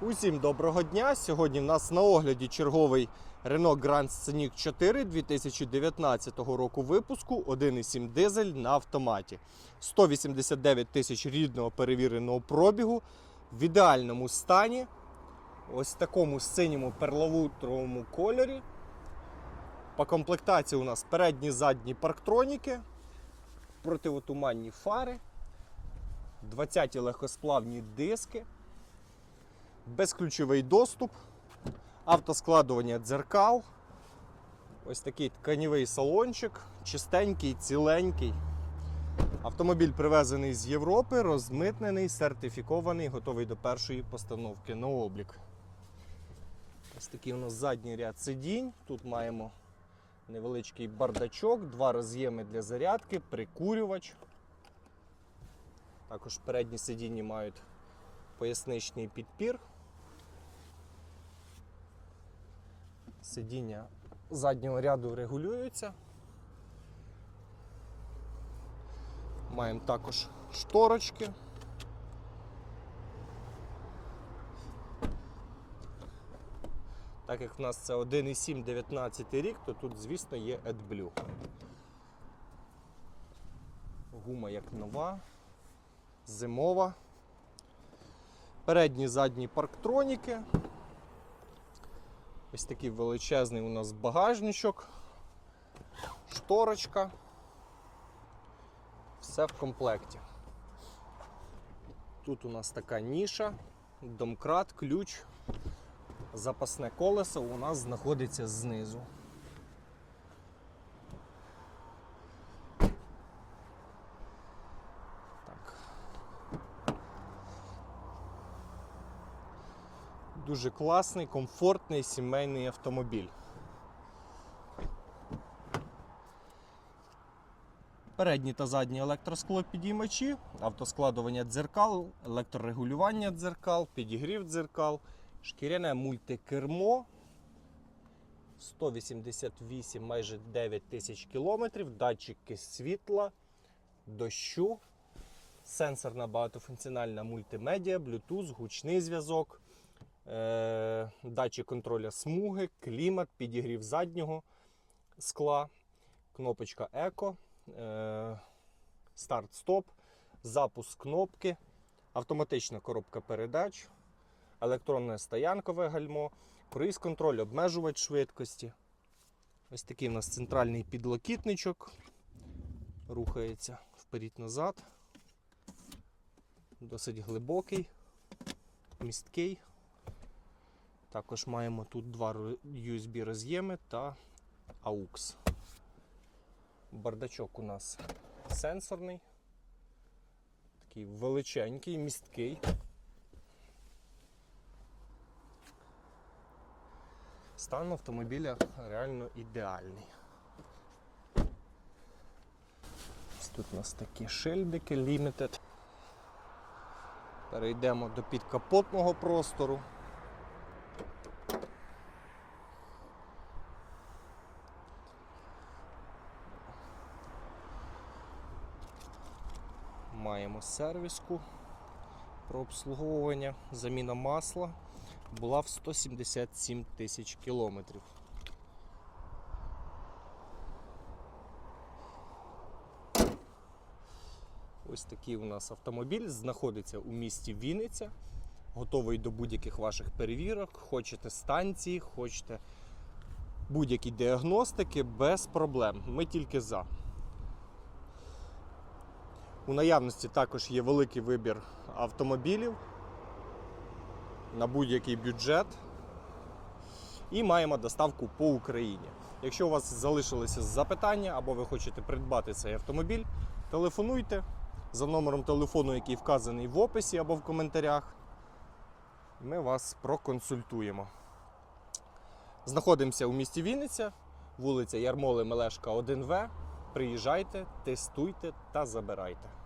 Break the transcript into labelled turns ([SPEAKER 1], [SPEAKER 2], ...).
[SPEAKER 1] Усім доброго дня! Сьогодні в нас на огляді черговий Renault Grand Scenic 4 2019 року випуску 1,7 дизель на автоматі. 189 тисяч рідного перевіреного пробігу в ідеальному стані. Ось такому синьому перловутровому кольорі. По комплектації у нас передні задні парктроніки, противотуманні фари, 20-ті легкосплавні диски безключовий доступ, автоскладування дзеркал. Ось такий тканівий салончик, чистенький, ціленький. Автомобіль привезений з Європи, розмитнений, сертифікований, готовий до першої постановки на облік. Ось такий у нас задній ряд сидінь. Тут маємо невеличкий бардачок, два роз'єми для зарядки, прикурювач. Також передні сидіння мають поясничний підпір. Сидіння заднього ряду регулюються. Маємо також шторочки. Так як в нас це 1,7 19 рік, то тут, звісно, є AdBlue. Гума як нова, зимова. Передні задні парктроніки. Ось такий величезний у нас багажничок, шторочка. Все в комплекті. Тут у нас така ніша, домкрат, ключ, запасне колесо у нас знаходиться знизу. Дуже класний, комфортний сімейний автомобіль. Передні та задні електросклопідіймачі, автоскладування дзеркал, електрорегулювання дзеркал, підігрів дзеркал, шкіряне мультикермо. 188 майже 9 тисяч кілометрів, датчики світла, дощу, сенсорна багатофункціональна мультимедіа, Bluetooth, гучний зв'язок, датчик контроля смуги, клімат, підігрів заднього скла, кнопочка Еко, е, старт-стоп, запуск кнопки, автоматична коробка передач, електронне стоянкове гальмо, круїз контроль, обмежувач швидкості. Ось такий у нас центральний підлокітничок. Рухається вперед-назад. Досить глибокий, місткий. Також маємо тут два USB роз'єми та AUX. Бардачок у нас сенсорний, такий величенький, місткий. Стан автомобіля реально ідеальний. Ось тут у нас такі шильдики Limited. Перейдемо до підкапотного простору. Маємо сервіску про обслуговування, заміна масла була в 177 тисяч кілометрів. Ось такий у нас автомобіль знаходиться у місті Вінниця, готовий до будь-яких ваших перевірок. Хочете станції, хочете будь-які діагностики без проблем. Ми тільки за. У наявності також є великий вибір автомобілів на будь-який бюджет. І маємо доставку по Україні. Якщо у вас залишилися запитання або ви хочете придбати цей автомобіль, телефонуйте за номером телефону, який вказаний в описі або в коментарях. Ми вас проконсультуємо. Знаходимося у місті Вінниця, вулиця Ярмоли Мелешка, 1В. Приїжджайте, тестуйте та забирайте.